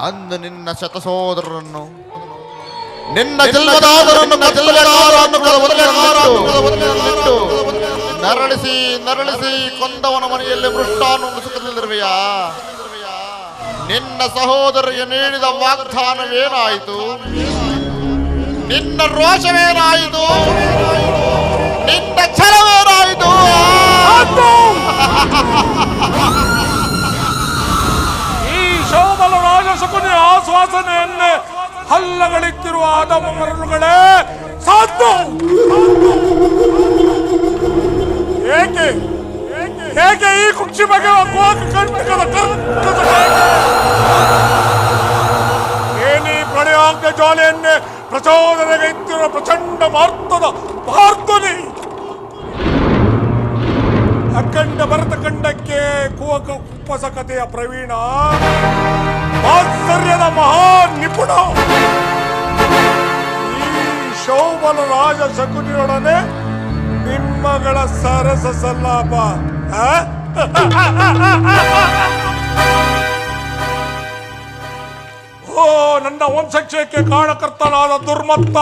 ಅಂದು ನಿನ್ನ ಶತಸೋದರರನ್ನು ನಿನ್ನ ಜನ್ಮದಾದರನ್ನು ಜನ್ಮದಾರನ್ನು ನರಳಿಸಿ ನರಳಿಸಿ ಕೊಂದವನ ಮನೆಯಲ್ಲಿ ಮೃಷ್ಟಾನು ಸುಖದಲ್ಲಿರುವೆಯಾ ನಿನ್ನ ಸಹೋದರಿಗೆ ನೀಡಿದ ವಾಗ್ದಾನವೇನಾಯಿತು? ನಿನ್ನ ರೋಷವೇನಾಯಿತು? ಆಶ್ವಾಸನೆಯನ್ನೇ ಹಲ್ಲಗಳಿತ್ತಿರುವ ಆದಮ ಮರಳುಗಳೇ ಸಾಧ್ಯ ಏಕೆ? ಹೇಗೆ ಈ ಕುಕ್ಷಿ ಬಗ್ಗೆ ಏನಿ ಕಂಟಕದ ಜಾಲೆಯನ್ನೇ ಪ್ರಚೋದನೆಗೆ ಇತ್ತಿರುವ ಪ್ರಚಂಡ ಮಾರ್ತದ ಪ್ರಾರ್ಥನೆ ಅಖಂಡ ಭರತ ಕಂಡಕ್ಕೆ ಕುವಕ ಉಪಸಕತೆಯ ಕಥೆಯ ಪ್ರವೀಣ ಆಶ್ಚರ್ಯದ ಮಹಾ ನಿಪುಣ. ಈ ಶೋಭನ ರಾಜ ಶಕುನಿಯೊಡನೆ ನಿಮ್ಮಗಳ ಸರಸ ಸಲ್ಲಾಪ. ಓ, ನನ್ನ ವಂಶಕ್ಷಯಕ್ಕೆ ಕಾರಣಕರ್ತನಾದ ದುರ್ಮತ್ತ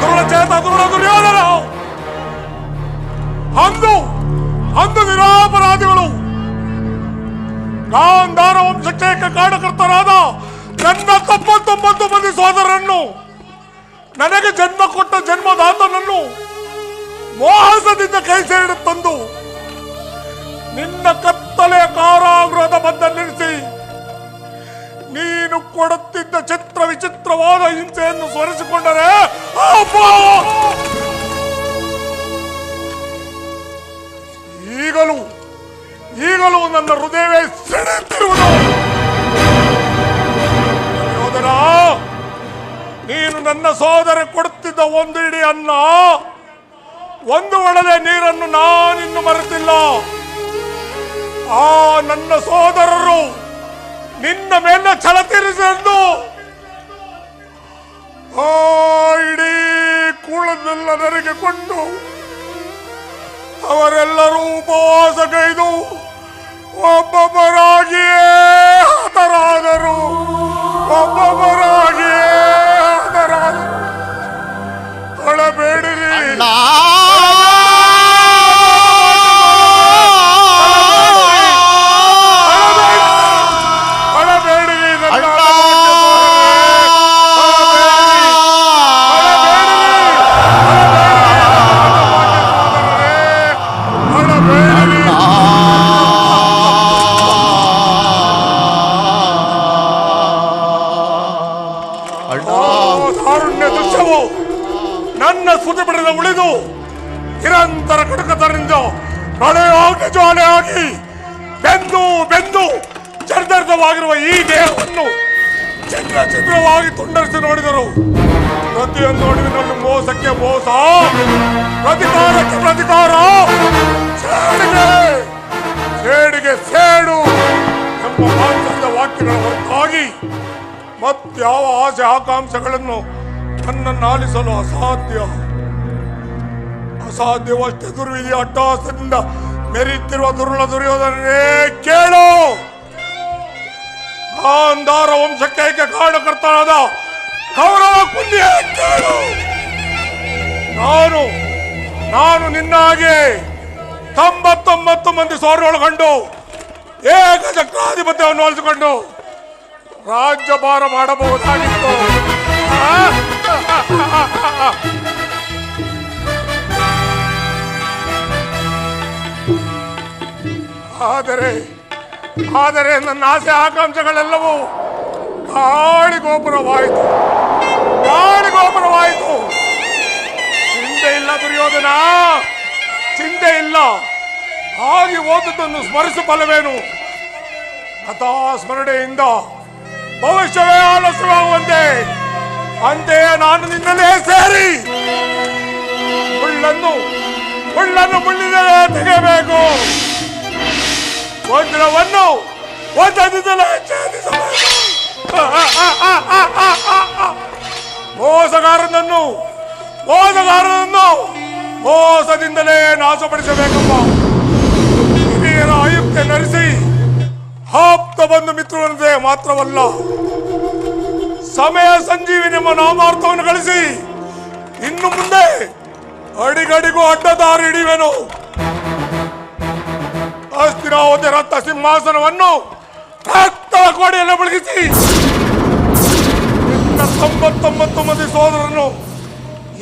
ದುರ್ಣಚೇತ ದುರ್ಣ ದುರ್ಯೋಧನ ಅಂದು ಗಾಂಧಾರ ವಂಶಕ್ಕೆ ಕಾರಣಕರ್ತರಾದ ನನ್ನ ತೊಂಬತ್ತೊಂಬತ್ತು ಮಂದಿ ಸೋದರನ್ನು ನನಗೆ ಜನ್ಮ ಕೊಟ್ಟ ಜನ್ಮದಾತನನ್ನು ಮೋಹಸದಿಂದ ಕೈ ಸೇರಿ ತಂದು ನಿನ್ನ ಕತ್ತಲೆ ಕಾರಾಗೃಹದ ಬಂದ ನಿಲ್ಲಿಸಿ ನೀನು ಕೊಡುತ್ತಿದ್ದ ಚಿತ್ರ ವಿಚಿತ್ರವಾದ ಹಿಂಸೆಯನ್ನು ಸ್ಮರಿಸಿಕೊಂಡರೆ ಈಗಲೂ ನನ್ನ ಹೃದಯವೇ ಸಿಡುತ್ತಿರುವುದು ಯೋಧನ ನೀನು ನನ್ನ ಸೋದರ ಕೊಡುತ್ತಿದ್ದ ಒಂದು ಇಡಿ ಅನ್ನ. ಒಂದು ಒಳದೆ ನೀರನ್ನು ನಾನಿನ್ನು ಮರೆತಿಲ್ಲ. ಆ ನನ್ನ ಸೋದರರು ನಿನ್ನ ಮೇಲೆ ಛಲ ತೀರಿಸೆಂದು ಆ ಇಡೀ ಕೂಳದೆಲ್ಲ ನನಗೆ ಕೊಂಡು ಅವರೆಲ್ಲರೂ ಉಪವಾಸ ಕೈದು ಒಬ್ಬೊಬ್ಬರಾಗಿಯೇ ಹತರಾದರು. ನನ್ನ ಸ್ಮೃತಿ ಪಡೆದ ಉಳಿದು ನಿರಂತರ ಕಟಕತರಿಂದ ಮಳೆಯಾಗಿ ಜ್ವಾಲೆಯಾಗಿ ಬೆಂದು ಬೆಂದು ಚರ್ದರ್ಧವಾಗಿರುವ ಈ ದೇಹವನ್ನು ಚಿತ್ರ ಚಿತ್ರವಾಗಿ ತುಂಡರಿಸಿ ನೋಡಿದರು. ಪ್ರತಿಯೊಂದು ನನ್ನ ಮೋಸಕ್ಕೆ ಮೋಸ. ಪ್ರತಿಕಾರಕ್ಕೆ ಪ್ರತಿಕಾರ. ಸೇಡಿಗೆ ಸೇಡಿಗೆ ಸೇಡು ಎಂಬ ಮಾಂಸದ ವಾಕ್ಯಗಳ ಹೊರತಾಗಿ ಮತ್ತಾವ ಆಸೆ ಆಕಾಂಕ್ಷೆಗಳನ್ನು ಆಲಿಸಲು ಅಸಾಧ್ಯ. ಅಸಾಧ್ಯವಷ್ಟೇ ದುರ್ವಿಧಿ ಅಟ್ಟಹಾಸದಿಂದ ಮೆರೆಯುತ್ತಿರುವ ದುರ್ಲ ದುರ್ಯೋಧನೇ ಕೇಳು. ಗಾಂಧಾರ ವಂಶಕ್ಕೆ ಕಾರಣಕರ್ತನಾದ ಕೌರವ ಕುಂದಿಯ ಕೇಳು. ನಾನು ನಾನು ನಿನ್ನ ಹಾಗೆ ತೊಂಬತ್ತೊಂಬತ್ತು ಮಂದಿ ಸೋರೊಳಗೊಂಡು ಏಕ ಚಕ್ರಾಧಿಪತ್ಯವನ್ನು ಆಲಿಸಿಕೊಂಡು ರಾಜ್ಯಭಾರ ಮಾಡಬಹುದಾಗಿತ್ತು. ಆದರೆ ನನ್ನ ಆಸೆ ಆಕಾಂಕ್ಷೆಗಳೆಲ್ಲವೂ ಗಾಳಿ ಗೋಪುರವಾಯಿತು. ಗಾಳಿ ಗೋಪುರವಾಯಿತು. ಚಿಂತೆ ಇಲ್ಲ ದುರ್ಯೋಧನ. ಚಿಂತೆ ಇಲ್ಲ. ಹಾಗೆ ಓದುದನ್ನು ಸ್ಮರಿಸು ಫಲವೇನು ಕಥಾ ಸ್ಮರಣೆಯಿಂದ ಭವಿಷ್ಯವೇ ಆಲಸ್ಯವಾಗುವಂತೆ ಅಂತೆಯೇ ನಾನು ನಿನ್ನಲ್ಲೇ ಸೇರಿ. ಮುಳ್ಳನ್ನು ಮುಳ್ಳನ್ನು ಮುಳ್ಳಿನಲ್ಲೇ ತೆಗೆಯಬೇಕು. ವಜ್ರವನ್ನು ಛೇದಿಸಬೇಕು ಮೋಸಗಾರನನ್ನು ಮೋಸಗಾರನನ್ನು ಮೋಸದಿಂದಲೇ ನಾಶಪಡಿಸಬೇಕಪ್ಪ ಹಿರಿಯರ ಆಯುಕ್ತ ನಡೆಸಿ ಆಪ್ತ ಬಂದು ಮಿತ್ರನಂತೆ ಮಾತ್ರವಲ್ಲ, ಸಮಯ ಸಂಜೀವಿ ನಿಮ್ಮ ನಾಮಾರ್ಥವನ್ನು ಗಳಿಸಿ ಇನ್ನು ಮುಂದೆ ಅಡಿಗಡಿಗೂ ಅಡ್ಡದಾರಿ ಹಿಡಿಯುವೆನು. ಅಸ್ಥಿರಾವತಿ ರಥ ಸಿಂಹಾಸನವನ್ನು ರಕ್ತ ಕೋಡೆಯನ್ನು ಬೆಳಗಿಸಿ ತೊಂಬತ್ತೊಂಬತ್ತು ಮಂದಿ ಸೋದರನ್ನು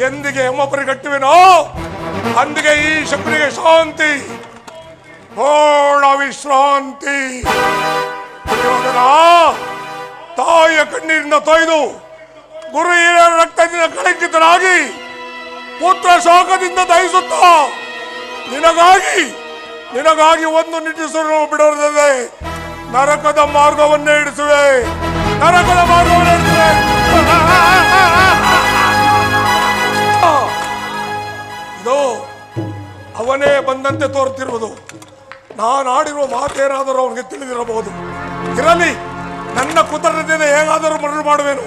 ಎಂದಿಗೆ ಹೆಮ್ಮಪರಿ ಕಟ್ಟುವೆನೋ ಅಂದಿಗೆ ಈ ಶಕ್ತಿಗೆ ಶಾಂತಿ ಪೂರ್ಣ ವಿಶ್ರಾಂತಿ. ತಾಯಿಯ ಕಣ್ಣೀರಿಂದ ತೊಯ್ದು ಗುರು ಹಿರಿಯರ ರಕ್ತದಿಂದ ಕಳಂಕಿತನಾಗಿ ಪುತ್ರ ಶೋಕದಿಂದ ದಹಿಸುತ್ತ, ನಿನಗಾಗಿ ನಿನಗಾಗಿ ಒಂದು ನಿಟ್ಟಿಸಲು ಬಿಡುತ್ತದೆ ನರಕದ ಮಾರ್ಗವನ್ನೇ ಇಡಿಸುವೆ ನರಕದ ಮಾರ್ಗವನ್ನೇ ಇಡಿಸುವೆ ಇದು ಅವನೇ ಬಂದಂತೆ ತೋರುತ್ತಿರುವುದು. ನಾನು ಆಡಿರುವ ಮಾತೇನಾದರೂ ಅವನಿಗೆ ತಿಳಿದಿರಬಹುದು. ಇರಲಿ, ನನ್ನ ಕುತರದಿಂದ ಹೇಗಾದರೂ ಮರಳು ಮಾಡುವೆನು.